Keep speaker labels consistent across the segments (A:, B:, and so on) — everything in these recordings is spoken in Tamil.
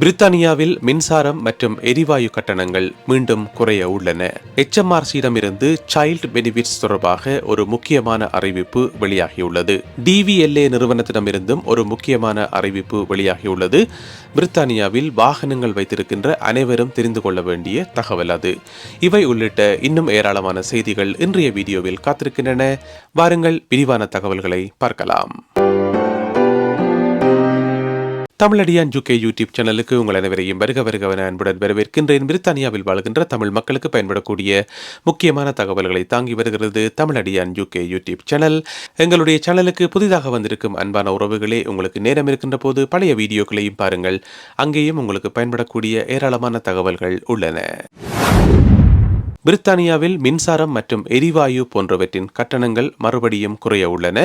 A: பிரித்தானியாவில் மின்சாரம் மற்றும் எரிவாயு கட்டணங்கள் மீண்டும் குறைய உள்ளன. எச்எம்ஆர்சியிடமிருந்து சைல்டு சைல்ட் பெனிஃபிட்ஸ் தொடர்பாக ஒரு முக்கியமான அறிவிப்பு வெளியாகியுள்ளது. டிவிஎல்ஏ நிறுவனத்திடமிருந்தும் ஒரு முக்கியமான அறிவிப்பு வெளியாகியுள்ளது. பிரித்தானியாவில் வாகனங்கள் வைத்திருக்கின்ற அனைவரும் தெரிந்து கொள்ள வேண்டிய தகவல் அது. இவை உள்ளிட்ட இன்னும் ஏராளமான செய்திகள் இன்றைய வீடியோவில் காத்திருக்கின்றன. வாருங்கள் விரிவான தகவல்களை பார்க்கலாம். தமிழடியான் ஜுகே யூடியூப் சேனலுக்கு உங்கள் அனைவரையும் வருக வருகவன அன்புடன் வரவேற்கின்றேன். பிரித்தானியாவில் வாழ்கின்ற தமிழ் மக்களுக்கு பயன்படக்கூடிய முக்கியமான தகவல்களை தாங்கி வருகிறது தமிழடியான் ஜுகே யூடியூப் சேனல். எங்களுடைய சேனலுக்கு புதிதாக வந்திருக்கும் அன்பான உறவுகளே உங்களுக்கு நேரம் இருக்கின்ற போது பழைய வீடியோக்களையும் பாருங்கள். அங்கேயும் உங்களுக்கு பயன்படக்கூடிய ஏராளமான தகவல்கள் உள்ளன. பிரித்தானியாவில் மின்சாரம் மற்றும் எரிவாயு போன்றவற்றின் கட்டணங்கள் மறுபடியும் குறைய உள்ளன.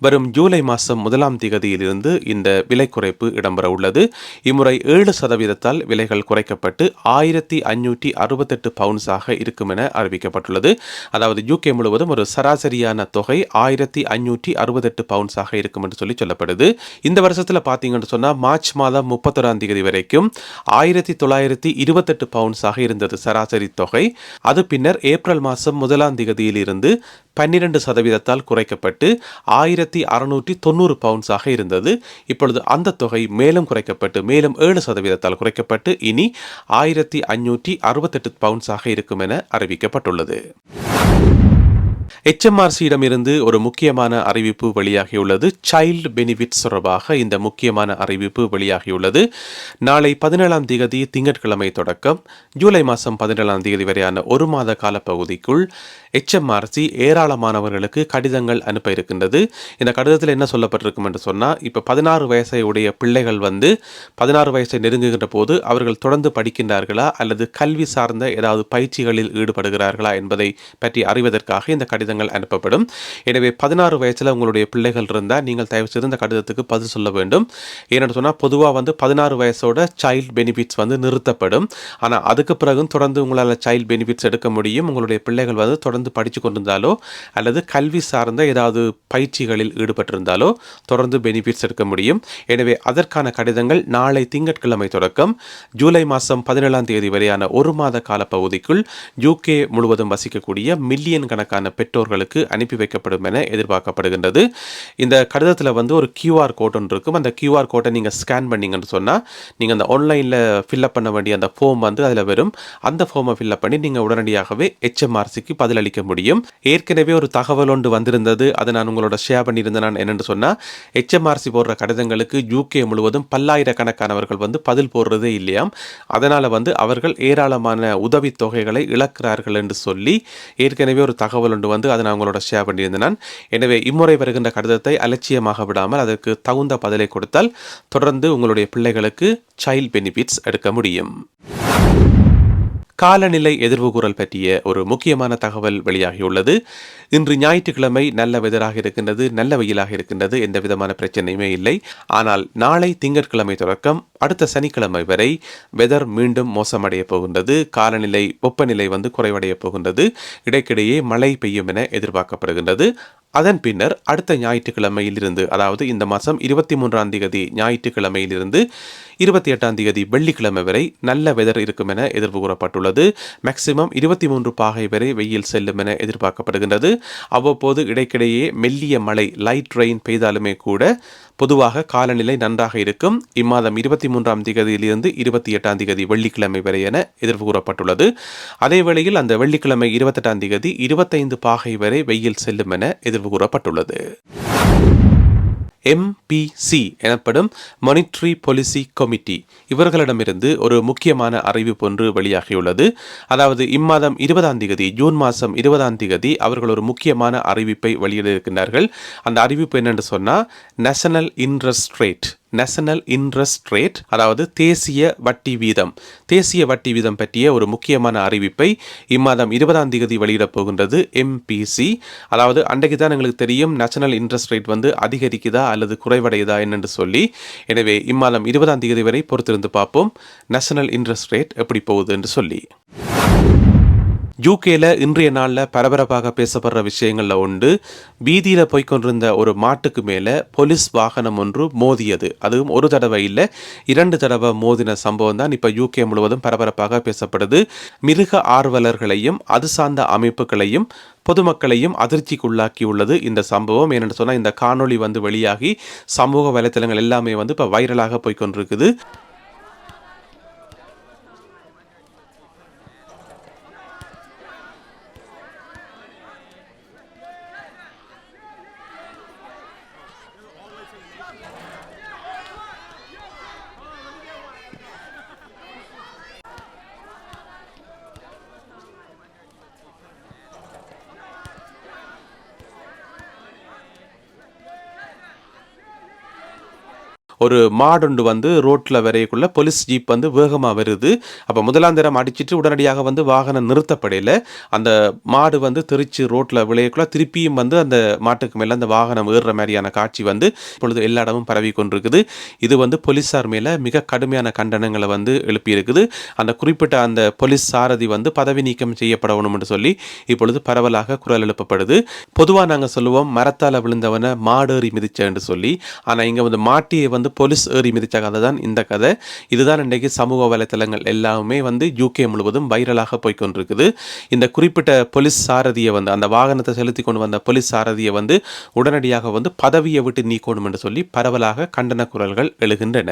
A: வரும் ஜூலை மாதம் முதலாம் திகதியிலிருந்து இந்த விலை குறைப்பு இடம்பெற உள்ளது இம்முறை ஏழு சதவீதத்தால் விலைகள் குறைக்கப்பட்டு ஆயிரத்தி ஐநூற்றி அறுபத்தெட்டு பவுன்ஸாக இருக்கும் என அறிவிக்கப்பட்டுள்ளது. அதாவது யூகே முழுவதும் ஒரு சராசரியான தொகை ஆயிரத்தி ஐநூற்றி அறுபத்தெட்டு பவுன்ஸாக இருக்கும் என்று சொல்லி சொல்லப்படுது. இந்த வருஷத்தில் பார்த்தீங்கன்னு சொன்னால் மார்ச் மாதம் முப்பத்தொராம் தேதி வரைக்கும் ஆயிரத்தி தொள்ளாயிரத்தி இருபத்தெட்டு பவுன்ஸாக இருந்தது சராசரி தொகை. அது பின்னர் ஏப்ரல் மாதம் முதலாம் திகதியிலிருந்து பன்னிரண்டு சதவீதத்தால் குறைக்கப்பட்டு ஆயிரத்தி அறுநூற்றி தொண்ணூறு பவுன்ஸாக இருந்தது. இப்பொழுது அந்த தொகை மேலும் குறைக்கப்பட்டு மேலும் ஏழு சதவீதத்தால் குறைக்கப்பட்டு இனி ஆயிரத்தி ஐநூற்றி அறுபத்தெட்டு பவுன்ஸாக இருக்கும் என அறிவிக்கப்பட்டுள்ளது. ஹெச்எம்ஆர்சியிடமிருந்து ஒரு முக்கியமான அறிவிப்பு வெளியாகியுள்ளது. சைல்டு பெனிஃபிட்ஸ் தொடர்பாக இந்த முக்கியமான அறிவிப்பு வெளியாகியுள்ளது. நாளை பதினேழாம் தேதி திங்கட்கிழமை தொடக்கம். ஜூலை மாதம் பதினேழாம் தேதி வரையான ஒரு மாத காலப்பகுதிக்குள் ஹெச்எம்ஆர்சி ஏராளமானவர்களுக்கு கடிதங்கள் அனுப்ப இருக்கின்றது. இந்த கடிதத்தில் என்ன சொல்லப்பட்டிருக்கும் என்று சொன்னால் இப்போ பதினாறு வயசை உடைய பிள்ளைகள் வந்து பதினாறு வயசை நெருங்குகின்ற போது அவர்கள் தொடர்ந்து படிக்கின்றார்களா அல்லது கல்வி சார்ந்த ஏதாவது பயிற்சிகளில் ஈடுபடுகிறார்களா என்பதை பற்றி அறிவதற்காக இந்த கடிதம் கடிதங்கள் அனுப்பப்படும். எனவே பதினாறு வயசில் உங்களுடைய பிள்ளைகள் இருந்தால் நீங்கள் தயவு செய்து இந்த கடிதத்துக்கு பதில் சொல்ல வேண்டும். ஏன்னு சொன்னால் பொதுவாக வந்து பதினாறு வயசோட சைல்ட் பெனிஃபிட்ஸ் வந்து நிறுத்தப்படும். ஆனால் அதுக்கு பிறகும் தொடர்ந்து உங்களால் சைல்ட் பெனிஃபிட்ஸ் எடுக்க முடியும். உங்களுடைய பிள்ளைகள் வந்து தொடர்ந்து படித்து கொண்டிருந்தாலோ அல்லது கல்வி சார்ந்த ஏதாவது பயிற்சிகளில் ஈடுபட்டிருந்தாலோ தொடர்ந்து பெனிஃபிட்ஸ் எடுக்க முடியும். எனவே அதற்கான கடிதங்கள் நாளை திங்கட்கிழமை தொடக்கம். ஜூலை மாதம் பதினேழாம் தேதி வரையான ஒரு மாத கால பகுதிக்குள் யூகே முழுவதும் வசிக்கக்கூடிய மில்லியன் கணக்கான பெற்றோர் பெற்றோர்களுக்கு அனுப்பி வைக்கப்படும் என எதிர்பார்க்கப்படுகின்றது. இந்த கடிதத்தில் வந்து ஒரு கியூஆர் கோட் ஒன்று இருக்கும். அந்த கியூஆர் கோட்டை நீங்கள் ஸ்கேன் பண்ணீங்கன்னு சொன்னால் நீங்கள் அந்த ஆன்லைனில் ஃபில்அப் பண்ண வேண்டிய அந்த ஃபார்ம் வந்து அதில் வரும். அந்த ஃபார்மை ஃபில்அப் பண்ணி நீங்கள் உடனடியாகவே ஹெச்எம்ஆர்சிக்கு பதிலளிக்க முடியும். ஏற்கனவே ஒரு தகவல் ஒன்று வந்திருந்தது. அதை நான் உங்களோட ஷேர் பண்ணியிருந்தேன் நான் என்னென்னு சொன்னால் ஹெச்எம்ஆர்சி போடுற கடிதங்களுக்கு யூகே முழுவதும் பல்லாயிரக்கணக்கானவர்கள் வந்து பதில் போடுறதே இல்லையாம் அதனால் வந்து அவர்கள் ஏராளமான உதவித் தொகைகளை இழக்கிறார்கள் என்று சொல்லி ஏற்கனவே ஒரு தகவல் ஒன்று வந்து அதை நான் உங்களோட ஷேர் பண்ணியிருந்தேன் நான். எனவே இம்முறை வருகின்ற கடிதத்தை அலட்சியமாக விடாமல் அதற்கு தகுந்த பதிலை கொடுத்தால் தொடர்ந்து உங்களுடைய பிள்ளைகளுக்கு சைல்ட் பெனிஃபிட்ஸ் எடுக்க முடியும் காலநிலை எதிர்வுகூறல் பற்றிய ஒரு முக்கியமான தகவல் வெளியாகியுள்ளது. இன்று ஞாயிற்றுக்கிழமை நல்ல வெதராக இருக்கின்றது நல்ல வெயிலாக இருக்கின்றது எந்த விதமான பிரச்சனையுமே இல்லை. ஆனால் நாளை திங்கட்கிழமை தொடக்கம் அடுத்த சனிக்கிழமை வரை வெதர் மீண்டும் மோசமடைய போகின்றது. காலநிலை வெப்பநிலை வந்து குறைவடைய போகின்றது. இடைக்கிடையே மழை பெய்யும் என எதிர்பார்க்கப்படுகின்றது. அதன் பின்னர் அடுத்த ஞாயிற்றுக்கிழமையிலிருந்து அதாவது இந்த மாதம் இருபத்தி மூன்றாம் தேதி ஞாயிற்றுக்கிழமையிலிருந்து இருபத்தி எட்டாம் தேதி வெள்ளிக்கிழமை வரை நல்ல வெதர் இருக்கும் என எதிர்ப்பு கூறப்பட்டுள்ளது. மேக்சிமம் இருபத்தி மூன்று பாகை வரை வெயில் செல்லும் என எதிர்பார்க்கப்படுகின்றது. அவ்வப்போது இடைக்கிடையே மெல்லிய மழை லைட் ரெயின் பெய்தாலுமே கூட பொதுவாக காலநிலை நன்றாக இருக்கும். இம்மாதம் இருபத்தி மூன்றாம் திகதியிலிருந்து இருபத்தி எட்டாம் திகதி வெள்ளிக்கிழமை வரை என எதிர்ப்பு கூறப்பட்டுள்ளது. அதே வேளையில் அந்த வெள்ளிக்கிழமை இருபத்தெட்டாம் திகதி இருபத்தைந்து பாகை வரை வெயில் செல்லும் என எதிர்ப்பு கூறப்பட்டுள்ளது. எம்பிசி எனப்படும் மானிட்ரி பாலிசி கமிட்டி இவர்களிடமிருந்து ஒரு முக்கியமான அறிவிப்பு ஒன்று வெளியாகியுள்ளது. அதாவது இம்மாதம் இருபதாம் தேதி ஜூன் மாதம் இருபதாம் தேதி அவர்கள் ஒரு முக்கியமான அறிவிப்பை வெளியிட இருக்கின்றார்கள் அந்த அறிவிப்பு என்னென்று சொன்னால் national interest rate national interest rate அதாவது தேசிய வட்டி வீதம். தேசிய வட்டி வீதம் பற்றிய ஒரு முக்கியமான அறிவிப்பை இம்மாதம் இருபதாம் தேதி வெளியிடப் போகின்றது எம்பிசி அதாவது அன்றைக்கு தான் எங்களுக்கு தெரியும் நேஷனல் இன்ட்ரெஸ்ட் ரேட் வந்து அதிகரிக்குதா அல்லது குறைவடையுதா என்னென்று சொல்லி. எனவே இம்மாதம் இருபதாம் தேதி வரை பொறுத்திருந்து பார்ப்போம். நேஷனல் இன்ட்ரெஸ்ட் ரேட் எப்படி போகுது என்று சொல்லி. யூகேல இன்றைய நாளில் பரபரப்பாக பேசப்படுற விஷயங்களில் உண்டு வீதியில் போய்க்கொண்டிருந்த ஒரு மாட்டுக்கு மேலே போலீஸ் வாகனம் ஒன்று மோதியது. அதுவும் ஒரு தடவை இல்லை இரண்டு தடவை மோதின சம்பவம் தான் இப்போ யூகே முழுவதும் பரபரப்பாக பேசப்படுது. மிருக ஆர்வலர்களையும் அது சார்ந்த அமைப்புகளையும் பொதுமக்களையும் அதிர்ச்சிக்குள்ளாக்கியுள்ளது இந்த சம்பவம். ஏனென்று சொன்னால் இந்த காணொளி வந்து வெளியாகி சமூக வலைத்தளங்கள் எல்லாமே வந்து இப்போ வைரலாக போய்க்கொண்டிருக்குது. ஒரு மாடுண்டு வந்து ரோட்டில் வரையக்குள்ள போலீஸ் ஜீப் வந்து வேகமாக வருது. அப்போ முதலாந்திரம் அடிச்சுட்டு உடனடியாக வந்து வாகனம் நிறுத்தப்படையில். அந்த மாடு வந்து திருச்சி ரோட்டில் விளையக்குள்ள திருப்பியும் வந்து அந்த மாட்டுக்கு மேலே அந்த வாகனம் ஏறுற மாதிரியான காட்சி வந்து இப்பொழுது எல்லா இடமும் பரவி கொண்டிருக்குது. இது வந்து போலீஸார் மேலே மிக கடுமையான கண்டனங்களை வந்து எழுப்பியிருக்குது. அந்த குறிப்பிட்ட அந்த போலீஸ் சாரதி வந்து பதவி நீக்கம் செய்யப்படணும் என்று சொல்லி இப்பொழுது பரவலாக குரல் எழுப்பப்படுது. பொதுவாக நாங்கள் சொல்லுவோம் மரத்தால் விழுந்தவனை மாடேறி மிதிச்சேன்னு சொல்லி. ஆனால் இங்கே வந்து மாட்டியை வந்து போலீஸ் ஏறி மிதித்த கதை தான் இந்த கதை. இதுதான் இன்றைக்கு சமூக வலைத்தளங்கள் எல்லாமே வந்து யூகே முழுவதும் வைரலாக போய்க்கொண்டிருக்குது. இந்த குறிப்பிட்ட போலீஸ் சாரதியை வந்து அந்த வாகனத்தை செலுத்தி கொண்டு வந்த போலீஸ் சாரதியை வந்து உடனடியாக வந்து பதவியை விட்டு நீக்கணும் என்று சொல்லி பரவலாக கண்டன குரல்கள் எழுகின்றன.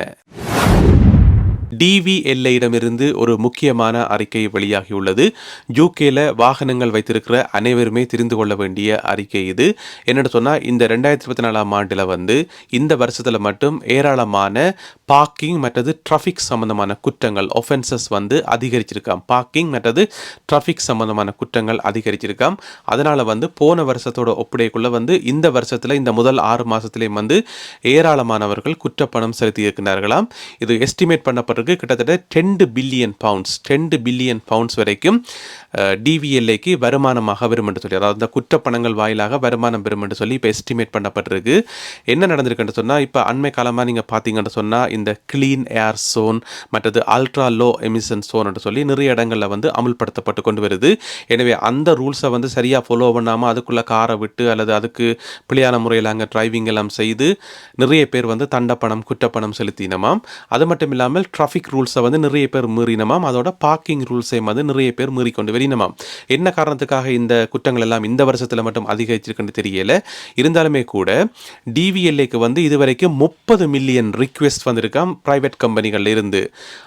A: டிவிஎல்ஐயிடமிருந்து ஒரு முக்கியமான அறிக்கை வெளியாகியுள்ளது. யூகேல வாகனங்கள் வைத்திருக்கிற அனைவருமே தெரிந்து கொள்ள வேண்டிய அறிக்கை இது. என்னென்னு சொன்னால் இந்த ரெண்டாயிரத்தி இருபத்தி நாலாம் ஆண்டில் வந்து இந்த வருஷத்தில் மட்டும் ஏராளமான பார்க்கிங் மற்றது டிராஃபிக் சம்பந்தமான குற்றங்கள் ஒஃபென்சஸ் வந்து அதிகரிச்சிருக்காம். பார்க்கிங் மற்றது டிராஃபிக் சம்பந்தமான குற்றங்கள் அதிகரிச்சிருக்காம். அதனால் வந்து போன வருஷத்தோட ஒப்படைக்குள்ளே வந்து இந்த வருஷத்தில் இந்த முதல் ஆறு மாதத்துலேயும் வந்து ஏராளமானவர்கள் குற்றப்பணம் செலுத்தி இருக்கிறார்களாம் இது எஸ்டிமேட் பண்ணப்பட்டிருக்கு. கிட்டத்தட்ட ten billion pounds ten billion pounds வரைக்கும் டிவிஎல்ஏக்கு வருமானமாக வரும் என்று சொல்லி அதாவது இந்த குற்றப்பணங்கள் வாயிலாக வருமானம் பெறும் என்று சொல்லி இப்போ எஸ்டிமேட் பண்ணப்பட்டிருக்கு. என்ன நடந்திருக்குன்னு சொன்னால் இப்போ அண்மை காலமாக நீங்கள் பார்த்தீங்கன்னு சொன்னால் இந்த கிளீன் ஏர் சோன் மற்றது அல்ட்ரா லோ எமிஷன் சோன் என்று சொல்லி நிறைய இடங்களில் வந்து அமுல்படுத்தப்பட்டு கொண்டு வருது. எனவே அந்த ரூல்ஸை வந்து சரியாக ஃபாலோ பண்ணாமல் அதுக்குள்ளே காரை விட்டு அல்லது அதுக்கு பிள்ளையான முறையில் அங்கே டிரைவிங் எல்லாம் செய்து நிறைய பேர் வந்து தண்டப்பணம் குற்றப்பணம் செலுத்தினமாம். அது மட்டும் இல்லாமல் டிராஃபிக் ரூல்ஸை வந்து நிறைய பேர் மீறினமாம். அதோட பார்க்கிங் ரூல்ஸையும் வந்து நிறைய பேர் மீறிக்கொண்டு வெளியினமாம் என்ன காரணத்துக்காக இந்த குற்றங்கள் எல்லாம் இந்த வருஷத்தில் மட்டும் அதிகரிச்சிருக்குன்னு தெரியல. இருந்தாலுமே கூட டிவிஎல்ஏக்கு வந்து இதுவரைக்கும் முப்பது மில்லியன் ரிக்வெஸ்ட் வந்திருக்காம் ப்ரைவேட் கம்பெனிகள்ல இருந்து.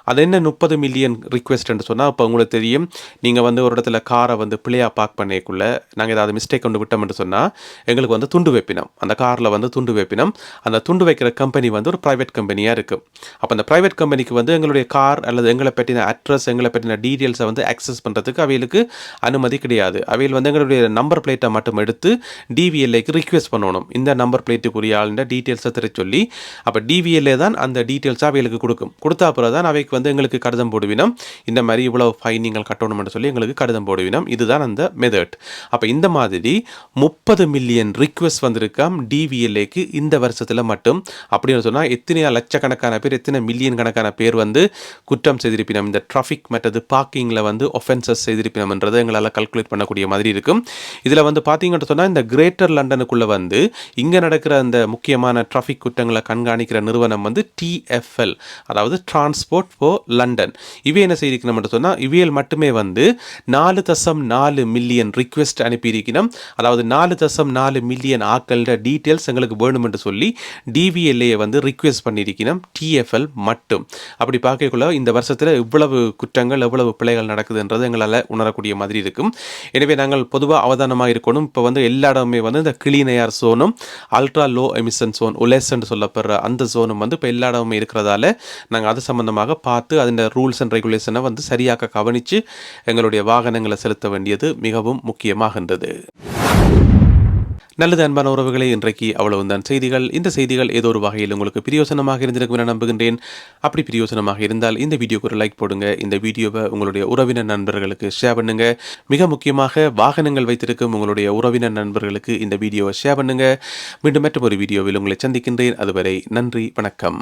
A: அது என்ன முப்பது மில்லியன் ரிக்வெஸ்ட்னு சொன்னால் இப்போ உங்களுக்கு தெரியும். நீங்கள் வந்து ஒரு இடத்துல காரை வந்து பிள்ளையாக பார்க் பண்ணிக்குள்ள நாங்கள் ஏதாவது மிஸ்டேக் கொண்டு விட்டோம்னு சொன்னால் எங்களுக்கு வந்து துண்டு வைப்பினம். அந்த காரில் வந்து துண்டு வைப்பினம். அந்த துண்டு வைக்கிற கம்பெனி வந்து ஒரு ப்ரைவேட் கம்பெனியாக இருக்கும். அப்போ அந்த ப்ரைவேட் கம்பெனிக்கு வந்து எங்களுடைய கார் அல்லது எங்களை பற்றின அட்ரஸ் எங்களை பற்றின டீட்டெயில்ஸை வந்து அக்சஸ் பண்ணுறதுக்கு அவைகளுக்கு அனுமதி கிடையாது. அவையில் வந்து எங்களுடைய நம்பர் பிளேட்டை மட்டும் எடுத்து டிவிஎல்ஏக்கு ரிக்வெஸ்ட் பண்ணணும். இந்த நம்பர் பிளேட்டுக்குரிய ஆளுன்ற டீட்டெயில்ஸை தெரிய சொல்லி அப்போ டிவிஎல்ஏ தான் அந்த டீட்டெயில்ஸாக அவைகளுக்கு கொடுக்கும். கொடுத்தா அப்புறம் தான் அவைக்கு வந்து எங்களுக்கு கடிதம் போடுவினம். இந்த மாதிரி இவ்வளோ ஃபைன் நீங்கள் கட்டணும்னு சொல்லி எங்களுக்கு கடிதம் போடுவினம். இதுதான் அந்த மெதட் அப்போ இந்த மாதிரி முப்பது மில்லியன் ரிக்வெஸ்ட் வந்திருக்காம் டிவிஎல்ஏக்கு இந்த வருஷத்தில் மட்டும். அப்படின்னு சொன்னால் எத்தனை லட்சக்கணக்கான பேர் எத்தனை மில்லியன் கணக்கான பேர் வந்து குற்றம் செய்திருப்பினம். இந்த டிராஃபிக் மற்றது பார்க்கிங்கில் வந்து ஒஃபென்சஸ் செய்திருப்பினம்ன்றதை எங்களால் கல்குலேட் பண்ணக்கூடிய மாதிரி இருக்கும். இதில் வந்து பார்த்தீங்கன்னு சொன்னால் இந்த கிரேட்டர் லண்டனுக்குள்ளே வந்து இங்கே நடக்கிற அந்த முக்கியமான டிராஃபிக் குற்றங்களை கண்காணிக்கிற நிறுவனம் வந்து டி டிஎஃப்எல் அதாவது டிரான்ஸ்போர்ட் ஃபார் லண்டன் இவை என்ன செய்திருக்கணும் சொன்னால் இவையில் மட்டுமே வந்து நாலு தசம் நாலு மில்லியன் ரிக்வெஸ்ட் அனுப்பியிருக்கணும். அதாவது நாலு தசம் நாலு மில்லியன் ஆக்கள டீட்டெயில்ஸ் எங்களுக்கு வேணும் என்று சொல்லி டிவிஎல்ஏ வந்து ரிக்வெஸ்ட் பண்ணியிருக்கணும். டிஎஃப்எல் மட்டும். அப்படி பார்க்கக்குள்ள இந்த வருஷத்தில் இவ்வளவு குற்றங்கள் எவ்வளவு பிழைகள் நடக்குதுன்றது எங்களால் உணரக்கூடிய மாதிரி இருக்கும். எனவே நாங்கள் பொதுவாக அவதானமாக இருக்கணும். இப்போ வந்து எல்லா இடமே வந்து இந்த கிளீன் ஏர் சோனும் அல்ட்ரா லோ எமிஷன் சோன் உலேசன் சொல்லப்படுற அந்த சோனும் வந்து இப்போ எல்லா இடமும் இருக்கிறதால நாங்கள் அது சம்மந்தமாக பார்த்து அதன் ரூல்ஸ் அண்ட் ரெகுலேஷனை வந்து சரியாக கவனித்து எங்களுடைய வாகனங்களை செலுத்த வேண்டியது மிகவும் முக்கியமாகின்றது நல்லது அன்பான உறவுகளே இன்றைக்கு அவ்வளவு தான் செய்திகள் இந்த செய்திகள் ஏதோ ஒரு வகையில் உங்களுக்கு பிரியோசனமாக இருந்திருக்கும் என நம்புகின்றேன். அப்படி பிரியோசனமாக இருந்தால் இந்த வீடியோக்கு ஒரு லைக் போடுங்க. இந்த வீடியோவை உங்களுடைய உறவினர் நண்பர்களுக்கு ஷேர் பண்ணுங்க. மிக முக்கியமாக வாகனங்கள் வைத்திருக்கும் உங்களுடைய உறவினர் நண்பர்களுக்கு இந்த வீடியோவை ஷேர் பண்ணுங்க. மீண்டும் மற்றும் ஒரு வீடியோவில் உங்களை சந்திக்கின்றேன். அதுவரை நன்றி வணக்கம்.